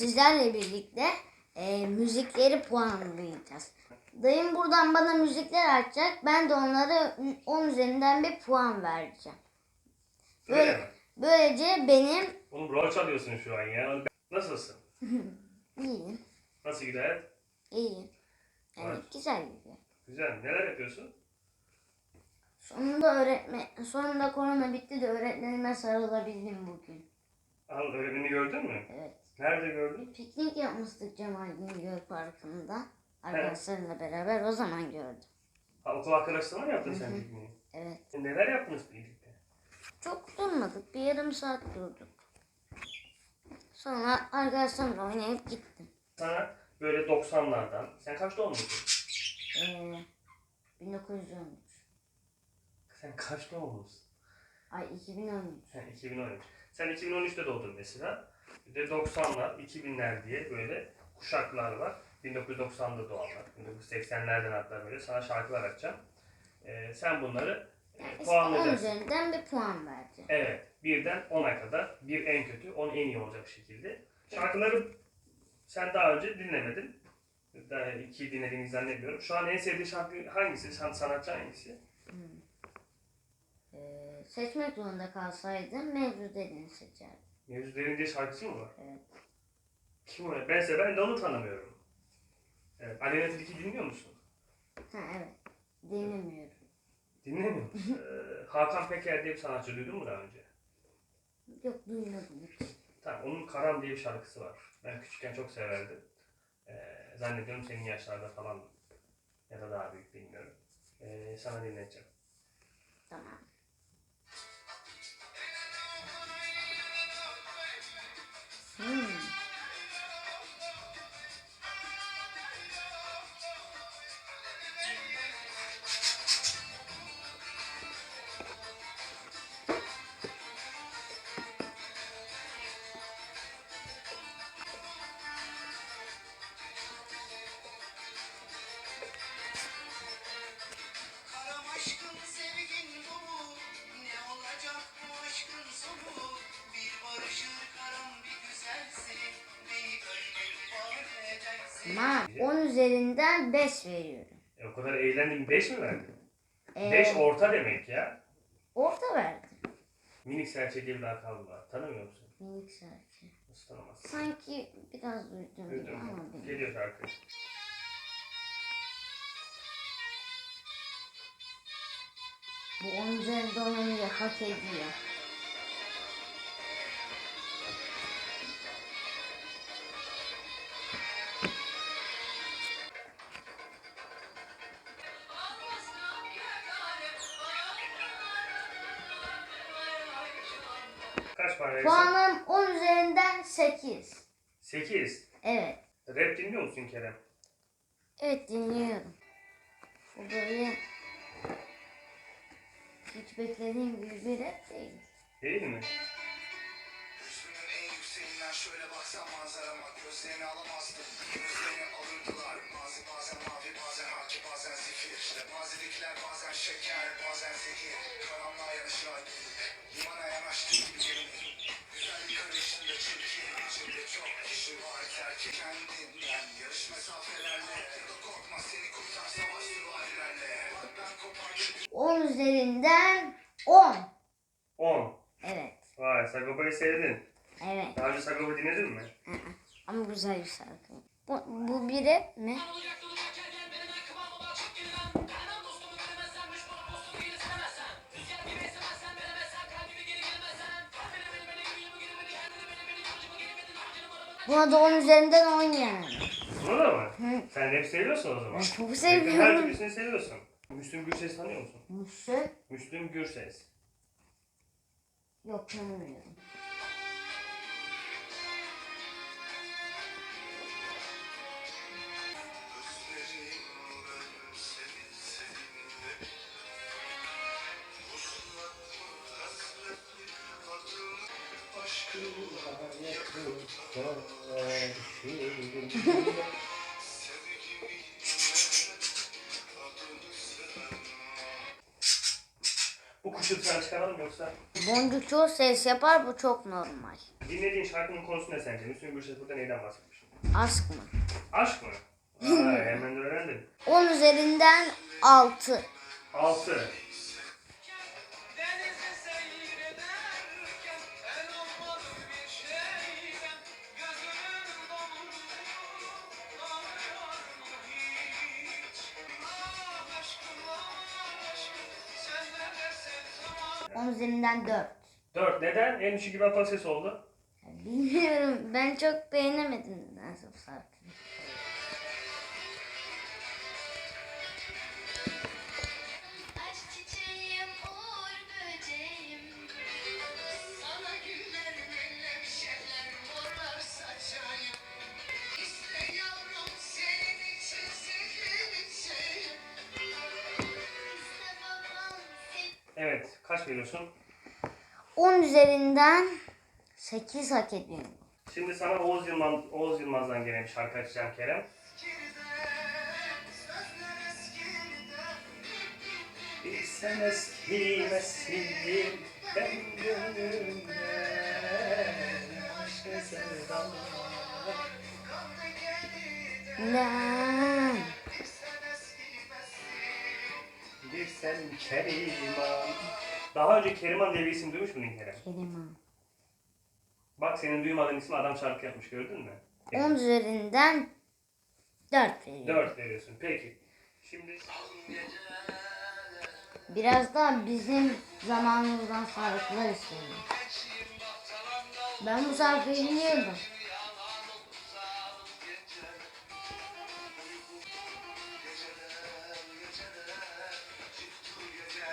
sizlerle birlikte e, müzikleri puanlayacağız. Dayım buradan bana müzikler açacak. Ben de onlara 10 üzerinden bir puan vereceğim. Öyle Böyle, mi? böylece benim Oğlum rol çalıyorsun şu an ya. Nasılsın? iyiyim, Nasıl gider? iyiyim. Yani Evet. güzel gidiyor. Güzel. Neler yapıyorsun? Sonunda öğretmen, sonunda korona bitti de öğretmenime sarılabildim bugün. Al öğretmeni gördün mü? Evet. Nerede gördün? Piknik yapmıştık Cemal Güngör Parkı'nda. Arkadaşlarımla beraber o zaman gördüm. Ha, okul arkadaşlarına mı yaptın sen pikniği? Evet. E, Neler yaptınız birlikte? Çok durmadık. Bir yarım saat durduk. Sonra arkadaşlarımla oynayıp gittim. Sana böyle 90'lardan. Sen kaç doğumlusun? Ee, 1913. Sen kaç doğumlusun? Ay 2013. Sen 2013. Sen 2013'te doğdun mesela. Bir de 90'lar, 2000'ler diye böyle kuşaklar var. 1990'da doğanlar, 1980'lerden hatta böyle sana şarkılar açacağım. Ee, sen bunları e, Yani işte 10 puanlayacaksın. üzerinden bir puan vereceğim. Evet. Birden 10'a kadar. Bir en kötü, 10 en iyi olacak şekilde. Şarkıları sen daha önce dinlemedin. Daha iki dinlediğini zannetmiyorum. Şu an en sevdiğin şarkı hangisi? San, sanatçı hangisi? Ee, seçmek zorunda kalsaydım mevzu dediğini seçerdim. Mevzu Derin diye şarkıcı mı var? Evet. Kim o? Bense ben de onu tanımıyorum. Evet. Aleyna Tilki dinliyor musun? Ha evet. Dinlemiyorum. Dinlemiyor musun? Ee, Hakan Peker diye bir sanatçı duydun mu daha önce? Yok duymadım hiç. Tamam, onun Karam diye bir şarkısı var. Ben küçükken çok severdim. Ee, zannediyorum senin yaşlarda falan ya da daha büyük bilmiyorum. Ee, sana dinleteceğim. Tamam. Hmm. Tamam. 10 üzerinden 5 veriyorum. E, o kadar eğlendim 5 mi verdin? Ee, 5 orta demek ya. orta verdim. Minik serçe diye bir lakabı var. Tanımıyor musun? Minik serçe. Nasıl tanımazsın? Sanki biraz duydum gibi ama. Geliyor şarkı. Bu 10 üzerinden onu hak ediyor. 8. 8. Evet. Rap dinliyor musun Kerem? Evet dinliyorum. Bu böyle hiç beklediğim gibi bir rap değil. Değil mi? Üstünün en yükseğinden şöyle baksan manzarama Gözlerini alamazdım Gözlerini alırdılar Mazi bazen mavi bazen haki bazen zifir İşte mazidekiler bazen şeker bazen zehir Karanlığa yanaşarak Limana yanaştığı gibi Güzel bir karışında çirkin İçinde çok kişi var terki kendinden Yarış mesafelerle Ya da korkma seni kurtar savaş süvarilerle Bak ben kopardım 10 üzerinden 10. 10. Evet. Vay Sagopa'yı sevdin. Evet. Daha önce Sagopa dinledin mi? Hı hı. Ama güzel bir şarkı. Bu, bu bir rap mi? Buna da 10 üzerinden 10 yani. Bunu da mı? Hı. Sen rap seviyorsun o zaman. Ben çok Rap'in Her seviyorum. türlüsünü seviyorsun. Müslüm Gürses tanıyor musun? Müslüm? Müslüm Gürses. Yok tanımıyorum. Bu kuş şut falan çıkaralım yoksa? Boncuk çok ses yapar bu çok normal. Dinlediğin şarkının konusu ne sence? Müslüm Gürses burada neyden bahsetmiş? Aşk mı? Aşk mı? Aa, hemen de öğrendin. 10 üzerinden 6. 6. 10 üzerinden 4. 4. Neden? En düşük gibi ses oldu. Bilmiyorum ben çok beğenemedim nedense bu veriyorsun? 10 üzerinden 8 hak ediyorum. Şimdi sana Oğuz, Yılmaz, Oğuz Yılmaz'dan gelen bir şarkı açacağım Kerem. Sözler eskiden Bir sen eskimesin ben gönlümde aşk sevdalar. Bir sen Keriman. Daha önce Keriman diye bir isim duymuş muydun Kerem? Keriman. Bak senin duymadığın ismi adam şarkı yapmış gördün mü? 10 üzerinden 4 veriyorum. 4 veriyorsun. Peki. Şimdi Biraz da bizim zamanımızdan şarkılar istiyorum. Ben bu şarkıyı biliyordum.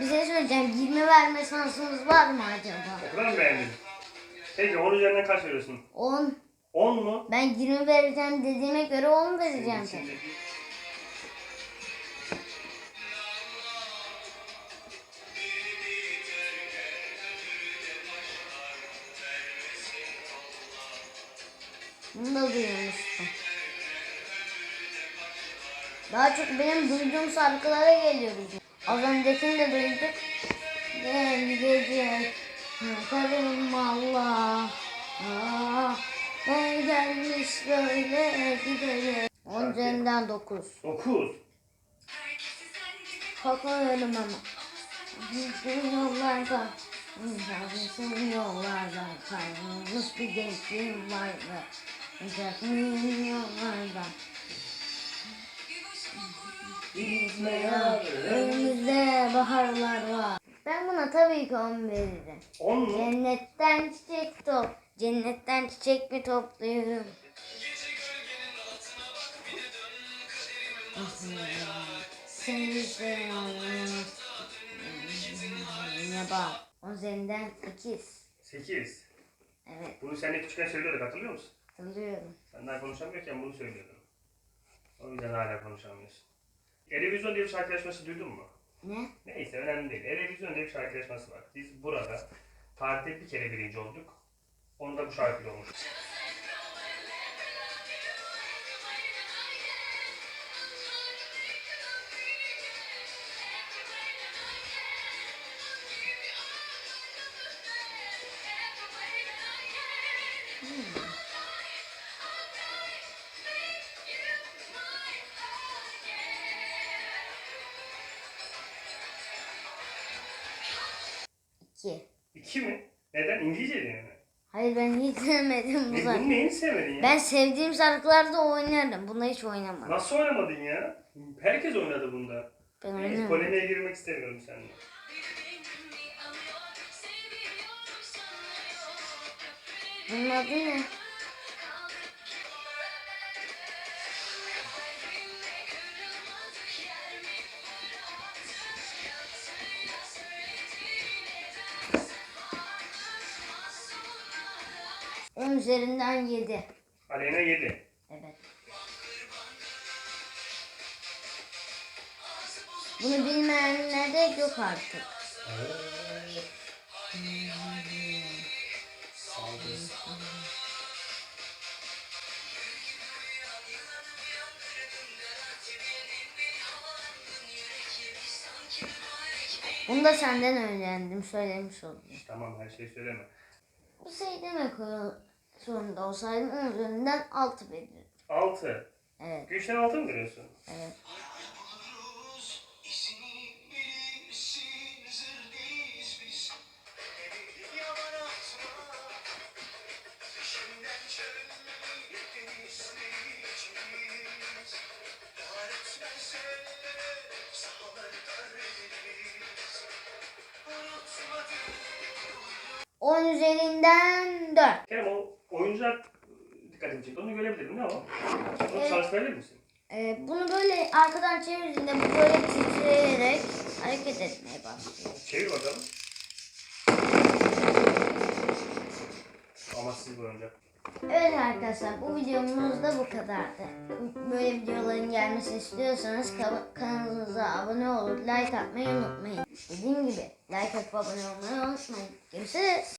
Bir şey söyleyeceğim. 20 verme şansımız var mı acaba? o kadar mı beğendin? Peki 10 üzerinden kaç veriyorsun? 10. 10 mu? Ben 20 vereceğim dediğime göre 10 vereceğim. Şimdi- tabii. Bunu da duymuştum. Daha çok benim duyduğum şarkılara geliyor bizim. Az öncekini de duyduk. Gel gece yakarım Allah. Ah, ne gelmiş böyle gidelim. 10 üzerinden 9. 9. Korkuyorum ama. Gittim yollarda. Gittim yollarda. Kaybolmuş bir gençliğim vardı. Gittim yollarda. Önümüzde baharlar var. Ben buna tabii ki 10 veririm. 10 mu? Cennetten çiçek top. Cennetten çiçek mi topluyorum? Seni seviyorum. Ne bak. On üzerinden 8. 8. Evet Bunu sen de küçükken söylüyorduk hatırlıyor musun? hatırlıyorum. Sen daha konuşamıyorken bunu söylüyordun. O yüzden hala konuşamıyorsun. Erevizyon diye bir şarkı yarışması duydun mu? Ne? Neyse önemli değil. Erevizyon diye bir şarkı yarışması var. Biz burada tarihte bir kere birinci olduk. Onu da bu şarkıyla olmuş. İki. İki mi? Neden? İngilizce diye mi? Hayır ben hiç sevmedim bu Ne, şarkıyı. bunu neyini sevmedin ya? Ben sevdiğim şarkılarda oynarım. Bunda hiç oynamadım. Nasıl oynamadın ya? Herkes oynadı bunda. Ben Neyse oynamadım. polemiğe girmek istemiyorum seninle. Bunun adı ne? Üzerinden yedi. Aleyna 7. Evet. Bunu bilmeyenler de yok artık. Bunu da senden öğrendim söylemiş oldum. Tamam her şeyi söyleme. Bir şey demek zorunda olsaydım 10 üzerinden 6 verirdim. 6. Evet. Gülşen 6 mı görüyorsun? Evet. 10 üzerinden 4. Kerem o oyuncak dikkatimi çekti. Onu görebilirim. Ne o? Onu Evet. çalıştırabilir misin? Ee, bunu böyle arkadan çevirdiğinde bu böyle titreyerek hareket etmeye başlıyor. Çevir bakalım. Ama siz bu oyuncak. Evet arkadaşlar bu videomuz da bu kadardı. Böyle videoların gelmesini istiyorsanız ka- kanalımıza abone olup like atmayı unutmayın. Dediğim gibi like atıp abone olmayı unutmayın. Görüşürüz.